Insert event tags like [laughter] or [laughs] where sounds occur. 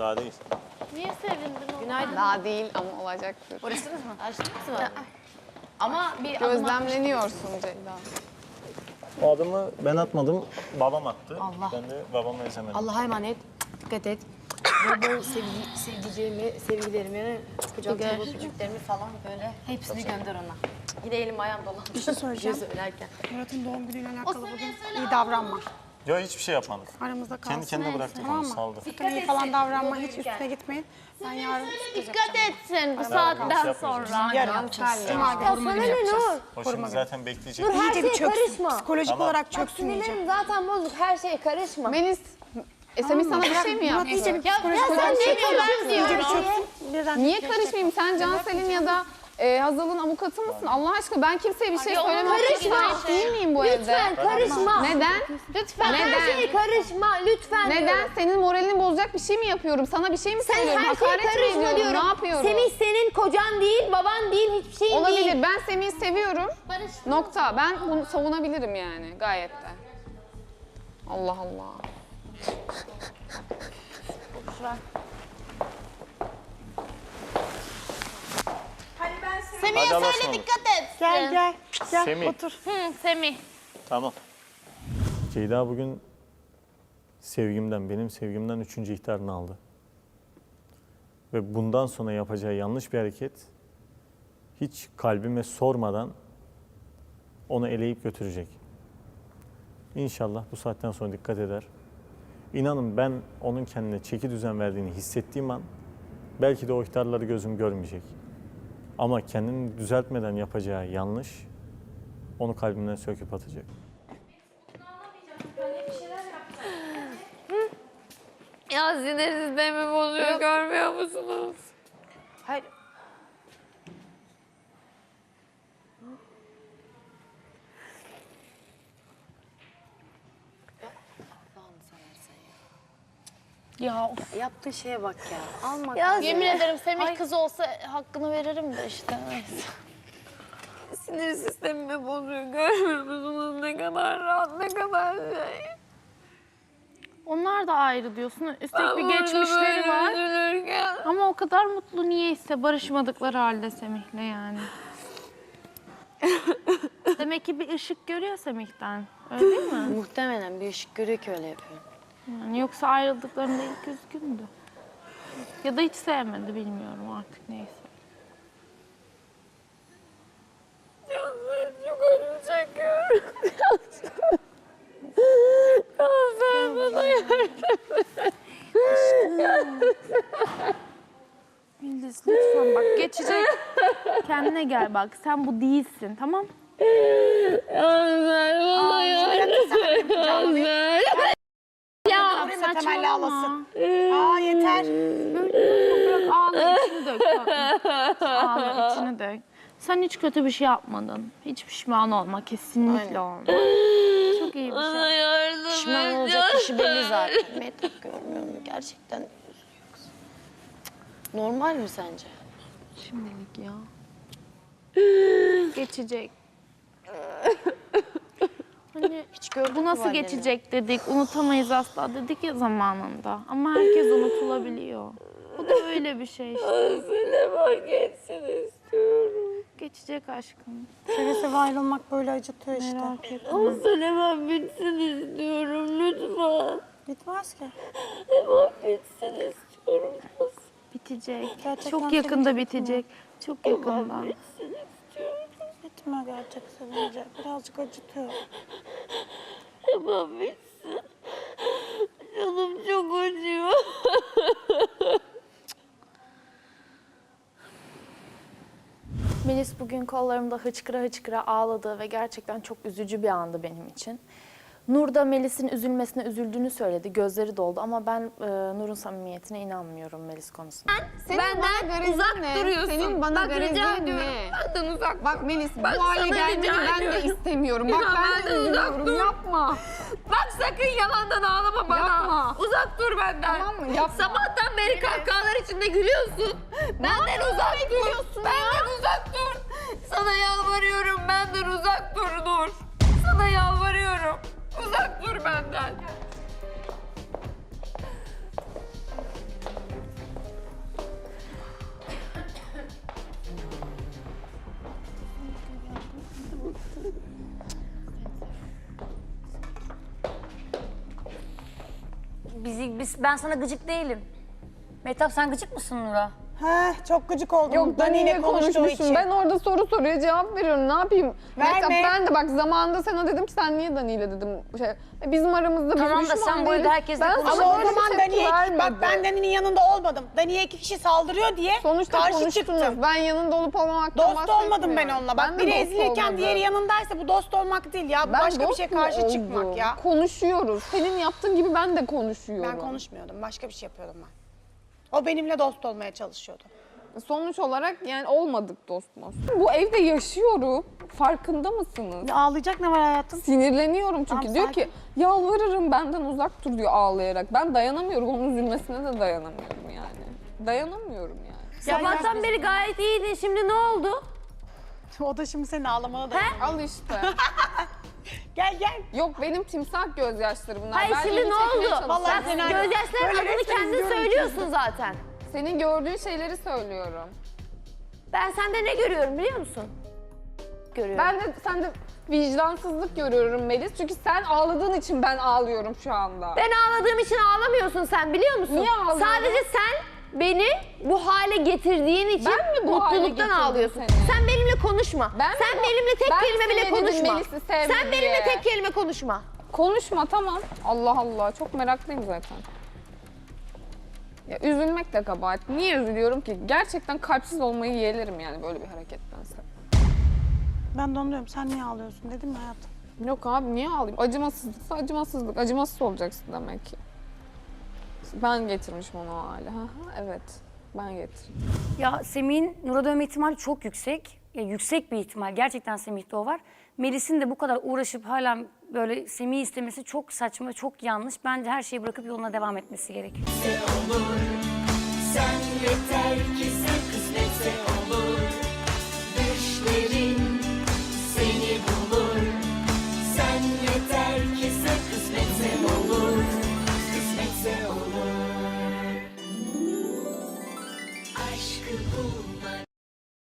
Daha değil. Niye sevindin? Günaydın. Daha değil ama olacaktır. Barıştınız mı? Açtınız mı? Ama bir Gözlemleniyorsun Ceyda. O adımı ben atmadım, babam attı. Allah. Ben de babama ezemedim. Allah'a emanet. Dikkat et. Bol bol sevgi, sevdiceğimi, sevgilerimi, kucaklarımı, öpücüklerimi falan böyle hepsini gönder ona. Yine elim ayağım dolandı. Bir şey söyleyeceğim. söylerken. Murat'ın doğum günüyle alakalı bugün iyi davranma. Yo hiçbir şey yapmadık. Aramızda kalsın. Kendi kendine bıraktık Tamam onu, mı? saldı. Sakın iyi falan davranma. Hiç üstüne gitmeyin. Ben yarın Dikkat etsin bu şey saatten sonra. Yarın Cuma günü koruma günü ne yapacağız. O şimdi zaten bekleyecek. Dur her şeye çöksün. karışma. Psikolojik Tamam. olarak çöksün iyice. Sinirlerim zaten bozuk her şeye karışma. Melis, e, Semih sana bir şey mi yaptı? Ya, ya sen diyorum. çöksün. Birden Niye karışmayayım? Sen Cansel'in ya da e, Hazal'ın avukatı mısın? Allah aşkına ben kimseye bir şey Ay, söylemem. karışma. Değil miyim bu Lütfen evde? karışma. Neden? Lütfen. Her Neden? şeye karışma lütfen Neden? diyorum. Senin moralini bozacak bir şey mi yapıyorum? Sana bir şey mi Sen söylüyorum? her şeye Hakaret mi karışma ediyorum? diyorum. Ne yapıyorum? Semih senin kocan değil, baban değil, hiçbir şeyin değil. Olabilir. Ben Semih'i seviyorum. Nokta. Ben bunu savunabilirim yani gayet de. Allah Allah. Semih'e Hadi Allah'a söyle ısmarladık. dikkat et. Gel gel. Gel Semih. otur. Hı, Semih. Tamam. Ceyda bugün sevgimden, benim sevgimden üçüncü ihtarını aldı. Ve bundan sonra yapacağı yanlış bir hareket hiç kalbime sormadan onu eleyip götürecek. İnşallah bu saatten sonra dikkat eder. İnanın ben onun kendine çeki düzen verdiğini hissettiğim an belki de o ihtarları gözüm görmeyecek. Ama kendini düzeltmeden yapacağı yanlış onu kalbimden söküp atacak. Ya sinir sistemi bozuyor görmüyor musunuz? Ya. Of. Yaptığın şeye bak ya. Alma. Ya yemin ederim Semih Ay. kız olsa hakkını veririm de işte. Sinir sistemimi bozuyor görmüyor musunuz ne kadar rahat ne kadar şey. Onlar da ayrı diyorsun. Üstelik bir geçmişleri var. Üzülürken. Ama o kadar mutlu niyeyse barışmadıkları halde Semih'le yani. [laughs] Demek ki bir ışık görüyor Semih'ten. Öyle değil mi? Muhtemelen bir ışık görüyor ki öyle yapıyor. Yani yoksa ayrıldıklarında ilk üzgündü. Ya da hiç sevmedi bilmiyorum artık neyse. Çok ölüm çekiyorum. Sen bana Yıldız lütfen bak geçecek. Kendine gel bak sen bu değilsin tamam? Sen temelli ağlasın. Aa yeter. Bırak ağla içini dök. bak. [laughs] Ağla içini dök. Sen hiç kötü bir şey yapmadın. Hiç pişman olma. Kesinlikle olma. Çok iyi bir şey. yardım Pişman olacak kişi belli zaten. Mehtap görmüyor mu? Gerçekten üzülüyor kız. Cık, Normal mi sence? Şimdilik ya. [laughs] Geçecek. [laughs] Hani Hiç gördün bu mü nasıl anneni? geçecek dedik. Unutamayız asla dedik ya zamanında. Ama herkes unutulabiliyor. Bu da öyle bir şey işte. Sinema geçsin istiyorum. Geçecek aşkım. Seve seve ayrılmak böyle acıtıyor işte. Merak etme. O sinema bitsin istiyorum lütfen. Bitmez ki. Sinema bitsin istiyorum. Bitecek. Gerçekten Çok yakında bitecek. Çok yakında. Bitme gerçek sevince. Birazcık acıtıyor. Bitsin. Canım çok acıyor. Melis bugün kollarımda hıçkıra hıçkıra ağladı ve gerçekten çok üzücü bir andı benim için. Nur da Melis'in üzülmesine üzüldüğünü söyledi. Gözleri doldu ama ben e, Nur'un samimiyetine inanmıyorum Melis konusunda. Senin bana garezin uzak ne? duruyorsun. Senin bana Bak, rica garezin ediyorum. ne? Benden uzak Bak Melis Bak, bu hale sana gelmeni rica ben de ediyorum. istemiyorum. Bak Ya, ben de benden uzak üzülüyorum. dur. Yapma. Bak sakın yalandan ağlama bana. Yapma. Uzak dur benden. Tamam mı? Yapma. Sabahtan beri kahkahalar içinde gülüyorsun. Benden uzak dur. Benden uzak dur. Sana yalvarıyorum benden uzak dur Nur. Sana yalvarıyorum. Uzak dur benden. Bizi, biz, ben sana gıcık değilim. Mehtap sen gıcık mısın Nur'a? Heh, çok gıcık oldum. Yok Dani ile Dani'yle konuştuğu konuşmuşum. için. Ben orada soru soruya cevap veriyorum. Ne yapayım? Verme. Mesela ben de bak zamanında sana dedim ki sen niye Dani'yle dedim. Şey, e, bizim aramızda biz Tamam da düşman sen bu evde herkesle Ben konuşuyorsun. sana Ama o bir zaman tepki Dani'ye, bak vermedim. ben Dani'nin yanında olmadım. Dani'ye iki kişi saldırıyor diye Sonuçta karşı konuştunuz. çıktım. Ben yanında olup olmamaktan Dost olmadım ben bahsetmiyorum. onunla. Bak Ben de biri dost ezilirken olmadım. diğeri yanındaysa bu dost olmak değil ya. Bu Ben başka bir dost şey mu karşı oldum? çıkmak ya. Konuşuyoruz. Senin yaptığın gibi ben de konuşuyorum. Ben konuşmuyordum. Başka bir şey yapıyordum ben. O benimle dost olmaya çalışıyordu. Sonuç olarak yani olmadık dostumuz. Bu evde yaşıyorum. Farkında mısınız? Ya ağlayacak ne var hayatım? Sinirleniyorum çünkü Tamam, diyor sakin. ki yalvarırım benden uzak dur diyor ağlayarak. Ben dayanamıyorum onun üzülmesine de dayanamıyorum yani. Dayanamıyorum yani. Sabahtan beri gayet iyiydin. Şimdi ne oldu? [laughs] O da şimdi senin ağlamana da. Al işte. [laughs] Gel gel. Yok benim timsah gözyaşları bunlar. Hayır Ben şimdi ilgi ne çekmeye oldu? çalışıyorum. Vallahi Sen fena- gözyaşların Böyle adını resmen kendin izliyorum söylüyorsun zaten. Senin gördüğün şeyleri söylüyorum. Ben sende ne görüyorum biliyor musun? Görüyorum. Ben de sende vicdansızlık görüyorum Melis. Çünkü sen ağladığın için ben ağlıyorum şu anda. Ben ağladığım için ağlamıyorsun sen biliyor musun? Niye ağlıyorum? Sadece sen beni bu hale getirdiğin için Ben mi bu hale mutluluktan getirdim ağlıyorsun. seni? Sen benimle konuşma. Ben mi sen bu- benimle tek Ben kelime bile konuşma. Melis'i Sen benimle diye. tek kelime konuşma. Konuşma tamam. Allah Allah çok meraklıyım zaten. Ya üzülmek de kabahat. Niye üzülüyorum ki? Gerçekten kalpsiz olmayı yeğlerim yani böyle bir harekettense. Ben de onu diyorum. Sen niye ağlıyorsun dedim ya hayatım. Yok abi niye ağlayayım? Acımasızlıksa acımasızlık. Acımasız olacaksın demek ki. Ben getirmişim onu o hale. Ha, ha, evet. Ben getirdim. Ya Semih'in Nur'a dönme ihtimali çok yüksek. Ya yüksek bir ihtimal. Gerçekten Semih'te o var. Melis'in de bu kadar uğraşıp hala böyle Semih'i istemesi çok saçma, çok yanlış. Bence her şeyi bırakıp yoluna devam etmesi gerekiyor. Sen yeter ki sen kısmetse olur